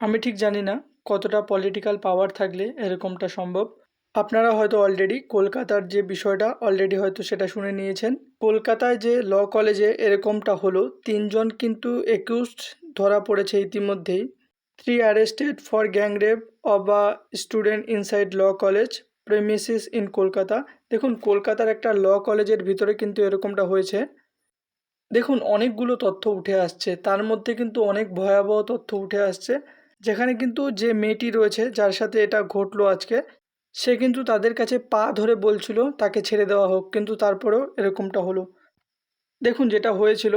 আমি ঠিক জানি না কতটা পলিটিক্যাল পাওয়ার থাকলে এরকমটা সম্ভব। আপনারা হয়তো অলরেডি কলকাতার যে বিষয়টা অলরেডি হয়তো সেটা শুনে নিয়েছেন। কলকাতায় যে ল কলেজে এরকমটা হলো, তিনজন কিন্তু একিউজড ধরা পড়েছে ইতিমধ্যেই। Three arrested for gangrape of a student inside law college premises in Kolkata. দেখুন, কলকাতার একটা ল কলেজের ভিতরে কিন্তু এরকমটা হয়েছে। দেখুন, অনেকগুলো তথ্য উঠে আসছে। তার মধ্যে কিন্তু অনেক ভয়াবহ তথ্য উঠে আসছে। যেখানে কিন্তু যে মেয়েটি রয়েছে, যার সাথে এটা ঘটলো আজকে, সে কিন্তু তাদের কাছে পা ধরে বলছিল, তাকে ছেড়ে দেওয়া হোক। কিন্তু তারপরেও এরকমটা হলো। দেখুন যেটা হয়েছিল।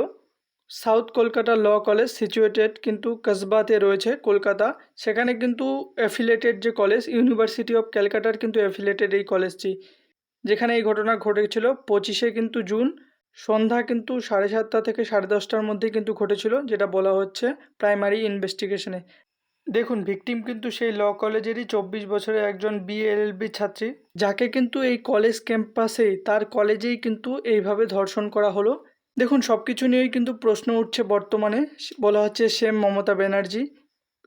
South Kolkata law college situated কিন্তু কসবাতে রয়েছে, কলকাতা। সেখানে কিন্তু অ্যাফিলেটেড যে কলেজ, ইউনিভার্সিটি অফ ক্যালকাটার কিন্তু অ্যাফিলেটেড এই কলেজটি। যেখানে এই ঘটনা ঘটেছিল পঁচিশে কিন্তু জুন, সন্ধ্যা কিন্তু সাড়ে সাতটা থেকে সাড়ে দশটার মধ্যে কিন্তু ঘটেছিল, যেটা বলা হচ্ছে প্রাইমারি ইনভেস্টিগেশনে। দেখুন, ভিকটিম কিন্তু সেই ল কলেজেরই চব্বিশ বছরের একজন বিএলএলবি ছাত্রী, যাকে কিন্তু এই কলেজ ক্যাম্পাসে, তার কলেজেই কিন্তু এইভাবে ধর্ষণ করা হলো। দেখুন সব কিছু নিয়েই কিন্তু প্রশ্ন উঠছে বর্তমানে, বলা হচ্ছে সেম মমতা ব্যানার্জি।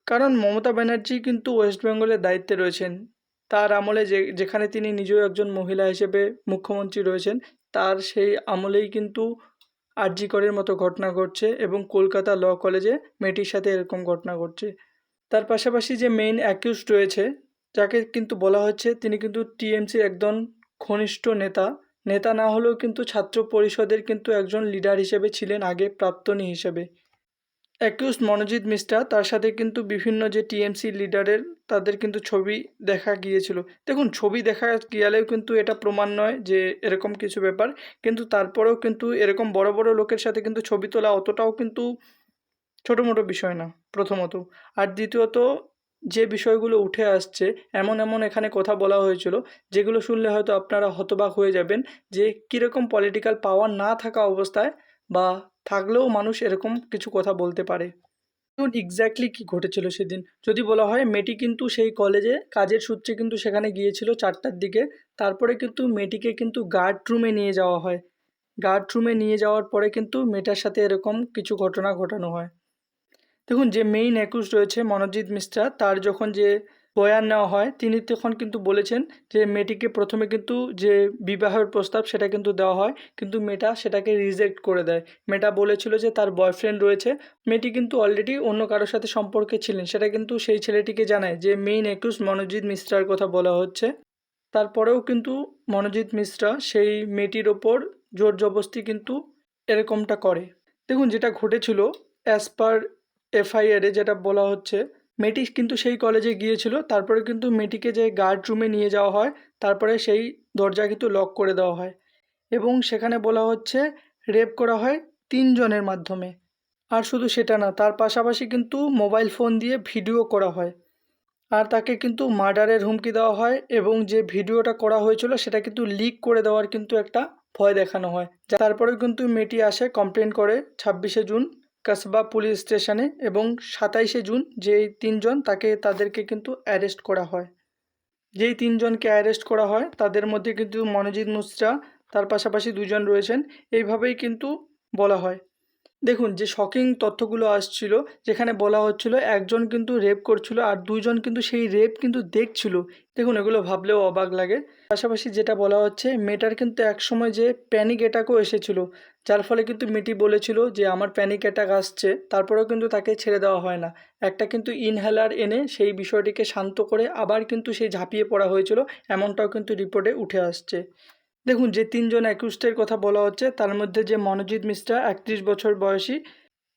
কারণ মমতা ব্যানার্জি কিন্তু ওয়েস্ট বেঙ্গলের দায়িত্বে রয়েছেন। তার আমলে যে, যেখানে তিনি নিজেও একজন মহিলা হিসেবে মুখ্যমন্ত্রী রয়েছেন, তার সেই আমলেই কিন্তু আরজিকরের মতো ঘটনা ঘটছে এবং কলকাতা ল কলেজে মেয়েটির সাথে এরকম ঘটনা ঘটছে। তার পাশাপাশি যে মেইন অ্যাকিউজড রয়েছে, যাকে কিন্তু বলা হচ্ছে তিনি কিন্তু টিএমসির একজন ঘনিষ্ঠ নেতা। নেতা না হলেও কিন্তু ছাত্র পরিষদের কিন্তু একজন লিডার হিসেবে ছিলেন আগে প্রাক্তনী হিসেবে। অ্যাকিউজড মনোজিৎ মিশ্রা তার সাথে কিন্তু বিভিন্ন যে টিএমসি লিডারের তাদের কিন্তু ছবি দেখা গিয়েছিল। দেখুন, ছবি দেখা গেলেও কিন্তু এটা প্রমাণ নয় যে এরকম কিছু ব্যাপার। কিন্তু তারপরেও কিন্তু এরকম বড় বড় লোকের সাথে কিন্তু ছবি তোলা অতটাও কিন্তু ছোটো মোটো বিষয় না, প্রথমত। আর দ্বিতীয়ত, যে বিষয়গুলো উঠে আসছে, এমন এমন এখানে কথা বলা হয়েছিল, যেগুলো শুনলে হয়তো আপনারা হতবাক হয়ে যাবেন যে কীরকম পলিটিক্যাল পাওয়ার না থাকা অবস্থায় বা থাকলেও মানুষ এরকম কিছু কথা বলতে পারে। দেখুন এক্স্যাক্টলি কী ঘটেছিল সেদিন। যদি বলা হয়, মেয়েটি কিন্তু সেই কলেজে কাজের সূত্রে কিন্তু সেখানে গিয়েছিল চারটার দিকে। তারপরে কিন্তু মেয়েটিকে কিন্তু গার্ড রুমে নিয়ে যাওয়া হয়। গার্ড রুমে নিয়ে যাওয়ার পরে কিন্তু মেয়েটার সাথে এরকম কিছু ঘটনা ঘটানো হয়। দেখুন, যে মেইন অ্যাকুজ রয়েছে মনোজিৎ মিশ্রা, তার যখন যে বয়ান নেওয়া হয়, তিনি তখন কিন্তু বলেছেন যে মেয়েটিকে প্রথমে কিন্তু যে বিবাহের প্রস্তাব সেটা কিন্তু দেওয়া হয়, কিন্তু মেয়েটা সেটাকে রিজেক্ট করে দেয়। মেয়েটা বলেছিল যে তার বয়ফ্রেন্ড রয়েছে, মেয়েটি কিন্তু অলরেডি অন্য কারোর সাথে সম্পর্কে ছিলেন, সেটা কিন্তু সেই ছেলেটিকে জানায় যে মেইন অ্যাকুজ মনোজিৎ মিশ্রার কথা বলা হচ্ছে। তারপরেও কিন্তু মনোজিৎ মিশ্রা সেই মেয়েটির ওপর জোর জবস্তি কিন্তু এরকমটা করে। দেখুন, যেটা ঘটেছিল অ্যাজ পার এফআইআরে যেটা বলা হচ্ছে, মেয়েটি কিন্তু সেই কলেজে গিয়েছিল, তারপরে কিন্তু মেয়েটিকে যে গার্ড রুমে নিয়ে যাওয়া হয়, তারপরে সেই দরজা কিন্তু লক করে দেওয়া হয় এবং সেখানে বলা হচ্ছে রেপ করা হয় তিনজনের মাধ্যমে। আর শুধু সেটা না, তার পাশাপাশি কিন্তু মোবাইল ফোন দিয়ে ভিডিও করা হয়। আর তাকে কিন্তু মার্ডারের হুমকি দেওয়া হয় এবং যে ভিডিওটা করা হয়েছিল, সেটা কিন্তু লিক করে দেওয়ার কিন্তু একটা ভয় দেখানো হয়। তারপরেও কিন্তু মেয়েটি আসে কমপ্লেন করে, ছাব্বিশে জুন কাসবা পুলিশ স্টেশনে এবং সাতাইশে জুন যেই তিনজন তাকে তাদেরকে কিন্তু অ্যারেস্ট করা হয়। যেই তিনজনকে অ্যারেস্ট করা হয়, তাদের মধ্যে কিন্তু মনোজিৎ মুসরা তার পাশাপাশি দুজন রয়েছেন। এইভাবেই কিন্তু বলা হয়। দেখুন, যে শকিং তথ্যগুলো আসছিল, যেখানে বলা হচ্ছিল একজন কিন্তু রেপ করছিল আর দুইজন কিন্তু সেই রেপ কিন্তু দেখছিল। দেখুন, এগুলো ভাবলেও অবাক লাগে। পাশাপাশি যেটা বলা হচ্ছে, মেয়েটার কিন্তু একসময় যে প্যানিক অ্যাটাকও এসেছিল, যার ফলে কিন্তু মেয়েটি বলেছিল যে, আমার প্যানিক অ্যাটাক আসছে, তারপরেও কিন্তু তাকে ছেড়ে দেওয়া হয় না। একটা কিন্তু ইনহেলার এনে সেই বিষয়টিকে শান্ত করে আবার কিন্তু সেই ঝাঁপিয়ে পড়া হয়েছিল, এমনটাও কিন্তু রিপোর্টে উঠে আসছে। দেখুন, যে তিনজন অ্যাকিউস্টের কথা বলা হচ্ছে, তার মধ্যে যে মনোজিৎ মিশ্রা, একত্রিশ বছর বয়সী,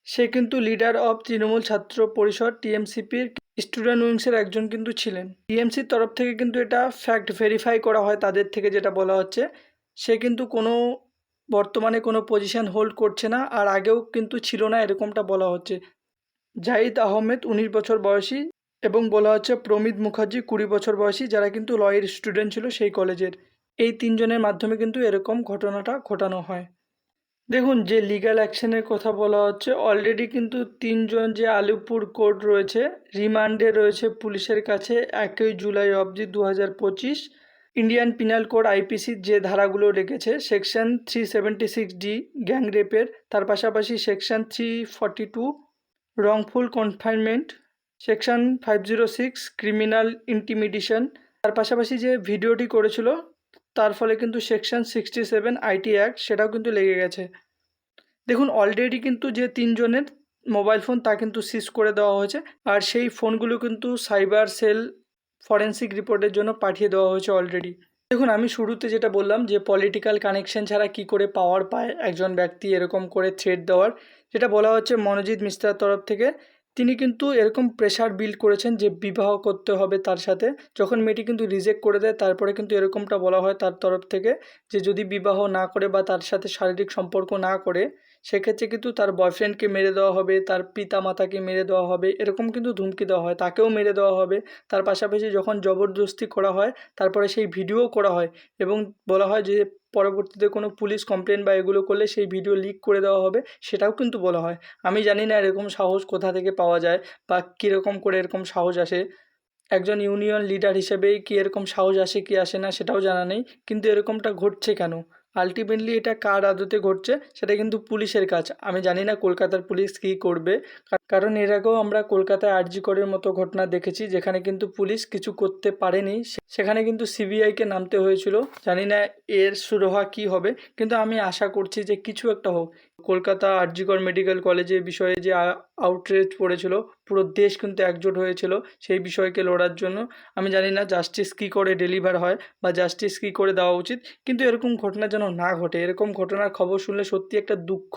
সে কিন্তু লিডার অফ তৃণমূল ছাত্র পরিষদ টিএমসিপির স্টুডেন্ট উইংসের একজন কিন্তু ছিলেন। টিএমসির তরফ থেকে কিন্তু এটা ফ্যাক্ট ভেরিফাই করা হয় তাদের থেকে যেটা বলা হচ্ছে। সে কিন্তু কোনো, বর্তমানে কোনো পজিশন হোল্ড করছে না, আর আগেও কিন্তু ছিল না এরকমটা বলা হচ্ছে। জাহিদ আহমেদ উনিশ বছর বয়সী এবং বলা হচ্ছে প্রমিত মুখার্জি কুড়ি বছর বয়সী, যারা কিন্তু লয়ের স্টুডেন্ট ছিল সেই কলেজের এই তিনজনের মাধ্যমে কিন্তু এরকম ঘটনাটা ঘটানো হয়। দেখুন, যে লিগ্যাল অ্যাকশনের কথা বলা হচ্ছে অলরেডি কিন্তু তিনজন যে আলিপুর কোর্ট রয়েছে, রিমান্ডে রয়েছে পুলিশের কাছে একই জুলাই অবধি দু হাজার পঁচিশ ইন্ডিয়ান পিনাল কোড আইপিসির যে ধারাগুলো রেখেছে section three seventy six D gang রেপের তার পাশাপাশি section three forty two wrongful confinement section five zero six criminal intimidation তার পাশাপাশি যে ভিডিওটি করেছিল তার ফলে কিন্তু section sixty seven IT act সেটাও কিন্তু লেগে গেছে। দেখুন অলরেডি কিন্তু যে তিনজনের মোবাইল ফোন তা কিন্তু সিজ করে দেওয়া হয়েছে আর সেই ফোনগুলো কিন্তু সাইবার সেল ফরেন্সিক রিপোর্টের জন্য পাঠিয়ে দেওয়া হয়েছে অলরেডি দেখুন, আমি শুরুতে যেটা বললাম যে পলিটিক্যাল কানেকশন ছাড়া কি করে পাওয়ার পায় একজন ব্যক্তি এরকম করে থ্রেড দেওয়ার যেটা বলা হচ্ছে মনোজিৎ মিশ্রার তরফ থেকে। তিনি কিন্তু এরকম প্রেশার বিল্ড করেছেন যে বিবাহ করতে হবে তার সাথে। যখন মেয়েটি কিন্তু রিজেক্ট করে দেয়, তারপরে কিন্তু এরকমটা বলা হয় তার তরফ থেকে যে যদি বিবাহ না করে বা তার সাথে শারীরিক সম্পর্ক না করে, সেক্ষেত্রে কিন্তু তার বয়ফ্রেন্ডকে মেরে দেওয়া হবে, তার পিতা মাতাকে মেরে দেওয়া হবে, এরকম কিন্তু ধুমকি দেওয়া হয়, তাকেও মেরে দেওয়া হবে। তার পাশাপাশি যখন জবরদস্তি করা হয়, তারপরে সেই ভিডিও করা হয় এবং বলা হয় যে পরবর্তীতে কোনো পুলিশ কমপ্লেন বা এগুলো করলে সেই ভিডিও লিক করে দেওয়া হবে, সেটাও কিন্তু বলা হয়। আমি জানি না এরকম সাহস কোথা থেকে পাওয়া যায় বা কীরকম করে এরকম সাহস আসে। একজন ইউনিয়ন লিডার হিসেবেই কি এরকম সাহস আসে কি আসে না সেটাও জানা নেই, কিন্তু এরকমটা ঘটছে কেন? আলটিমেটলি এটা কার আদতে ঘটছে, সেটা কিন্তু পুলিশের কাজ। আমি জানি না কলকাতার পুলিশ কী করবে। কারণ এর আগেও আমরা কলকাতায় আরজি করের মতো ঘটনা দেখেছি, যেখানে কিন্তু পুলিশ কিছু করতে পারেনি। সেখানে কিন্তু সিবিআইকে নামতে হয়েছিল। জানি না এর সুরহা কী হবে, কিন্তু আমি আশা করছি যে কিছু একটা হোক। কলকাতা আরজিকর মেডিকেল কলেজে বিষয়ে যে আউটরেজ পড়েছিল, পুরো দেশ কিন্তু একজোট হয়েছিল সেই বিষয়কে লড়ার জন্য। আমি জানি না জাস্টিস কী করে ডেলিভার হয় বা জাস্টিস কী করে দেওয়া উচিত, কিন্তু এরকম ঘটনা যেন না ঘটে, এরকম ঘটনার খবর শুনলে সত্যি একটা দুঃখ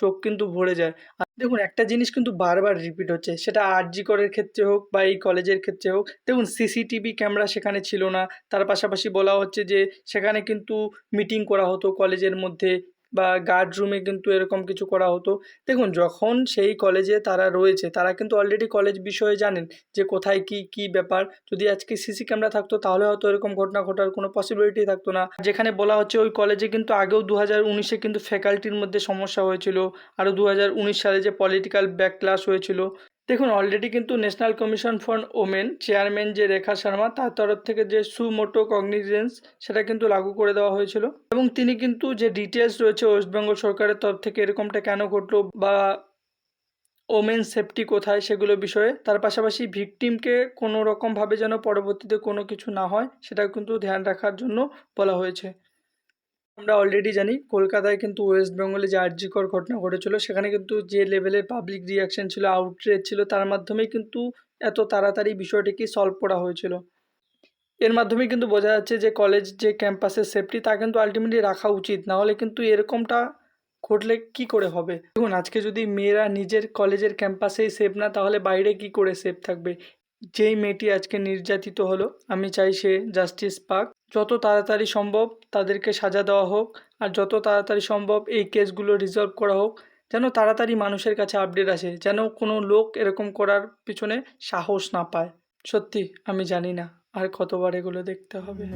চোখ কিন্তু ভরে যায়। আর দেখুন, একটা জিনিস কিন্তু বারবার রিপিট হচ্ছে, সেটা আরজি করের ক্ষেত্রে হোক বা এই কলেজের ক্ষেত্রে হোক। দেখুন সিসিটিভি ক্যামেরা সেখানে ছিল না, তার পাশাপাশি বলা হচ্ছে যে সেখানে কিন্তু মিটিং করা হতো কলেজের মধ্যে বা গার্ড রুমে কিন্তু এরকম কিছু করা হতো। দেখুন, যখন সেই কলেজে তারা রয়েছে, তারা কিন্তু অলরেডি কলেজ বিষয়ে জানেন যে কোথায় কি কি ব্যাপার। যদি আজকে সিসি ক্যামেরা থাকতো, তাহলে হয়তো এরকম ঘটনা ঘটার কোনো পসিবিলিটি থাকতো না। যেখানে বলা হচ্ছে ওই কলেজে কিন্তু আগেও দু হাজার উনিশে কিন্তু ফ্যাকাল্টির মধ্যে সমস্যা হয়েছিল। আরও দু হাজার উনিশ সালে যে পলিটিক্যাল ব্যাক ক্লাস হয়েছিল। দেখুন অলরেডি কিন্তু National Commission for Women chairman যে রেখা শর্মা তার তরফ থেকে যে সুমোটো কগনিজেন্স সেটা কিন্তু লাগু করে দেওয়া হয়েছিল। এবং তিনি কিন্তু যে ডিটেলস রয়েছে ওয়েস্ট বেঙ্গল সরকারের তরফ থেকে এরকমটা কেন ঘটলো বা ওমেন সেফটি কোথায় সেগুলো বিষয়ে, তার পাশাপাশি ভিকটিমকে কোনো রকমভাবে যেন পরবর্তীতে কোনো কিছু না হয় সেটা কিন্তু ধ্যান রাখার জন্য বলা হয়েছে। আমরা অলরেডি জানি, কলকাতায় কিন্তু ওয়েস্ট বেঙ্গলে যে আর্যিকর ঘটনা ঘটেছিল, সেখানে কিন্তু যে লেভেলের পাবলিক রিয়াকশন ছিল আউটরেজ ছিল, তার মাধ্যমেই কিন্তু এত তাড়াতাড়ি বিষয়টিকে সলভ করা হয়েছিল। এর মাধ্যমে কিন্তু বোঝা যাচ্ছে যে কলেজ যে ক্যাম্পাসের সেফটি তা কিন্তু আলটিমেটলি রাখা উচিত। না হলে কিন্তু এরকমটা ঘটলে কি করে হবে? দেখুন, আজকে যদি মেয়েরা নিজের কলেজের ক্যাম্পাসেই সেফ না, তাহলে বাইরে কি করে সেফ থাকবে? যেই মেয়েটি আজকে নির্যাতিত হলো, আমি চাই সে জাস্টিস পাক। যত তাড়াতাড়ি সম্ভব তাদেরকে সাজা দেওয়া হোক, আর যত তাড়াতাড়ি সম্ভব এই কেসগুলো রিজলভ করা হোক, যেন তাড়াতাড়ি মানুষের কাছে আপডেট আসে, যেন কোনো লোক এরকম করার পিছনে সাহস না পায়। সত্যি, আমি জানি না আর কতবার এগুলো দেখতে হবে।